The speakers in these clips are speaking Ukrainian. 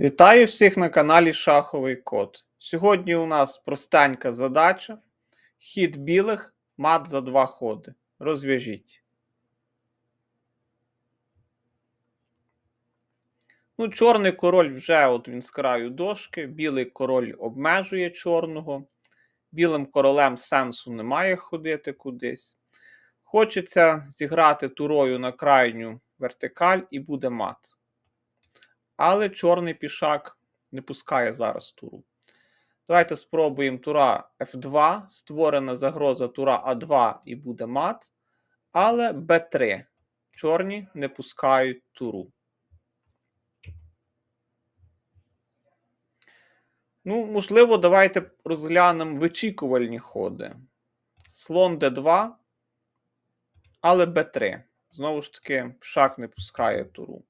Вітаю всіх на каналі Шаховий Код. Сьогодні у нас простенька задача. Хід білих, мат за два ходи. Розв'яжіть. Ну, чорний король вже от він з краю дошки, білий король обмежує чорного. Білим королем сенсу немає ходити кудись. Хочеться зіграти турою на крайню вертикаль і буде мат. Але чорний пішак не пускає зараз туру. Давайте спробуємо тура F2. Створена загроза тура А2 і буде мат. Але Б3. Чорні не пускають туру. Ну, можливо, давайте розглянемо вичікувальні ходи. Слон Д2, але Б3. Знову ж таки, пішак не пускає туру.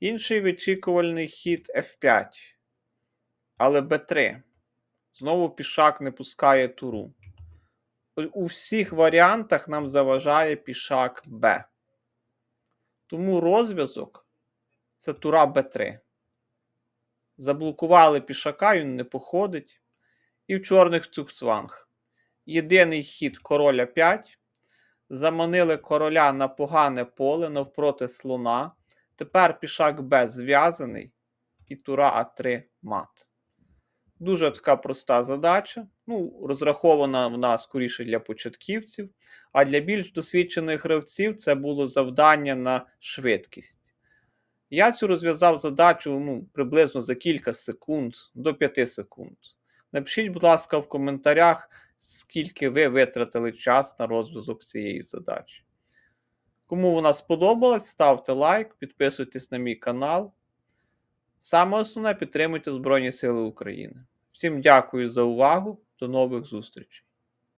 Інший вичікувальний хід F5. Але Б3. Знову пішак не пускає туру. У всіх варіантах нам заважає пішак Б. Тому розв'язок це тура Б3. Заблокували пішака, він не походить. І в чорних цукцванг. Єдиний хід короля 5. Заманили короля на погане поле навпроти слона. Тепер пішак Б зв'язаний і тура А3 мат. Дуже така проста задача. Ну, розрахована вона скоріше для початківців, а для більш досвідчених гравців це було завдання на швидкість. Я цю розв'язав задачу ну, приблизно за кілька секунд до 5 секунд. Напишіть, будь ласка, в коментарях, скільки ви витратили час на розв'язок цієї задачі. Кому вона сподобалась, ставте лайк, підписуйтесь на мій канал. Саме основне підтримуйте Збройні Сили України. Всім дякую за увагу. До нових зустрічей!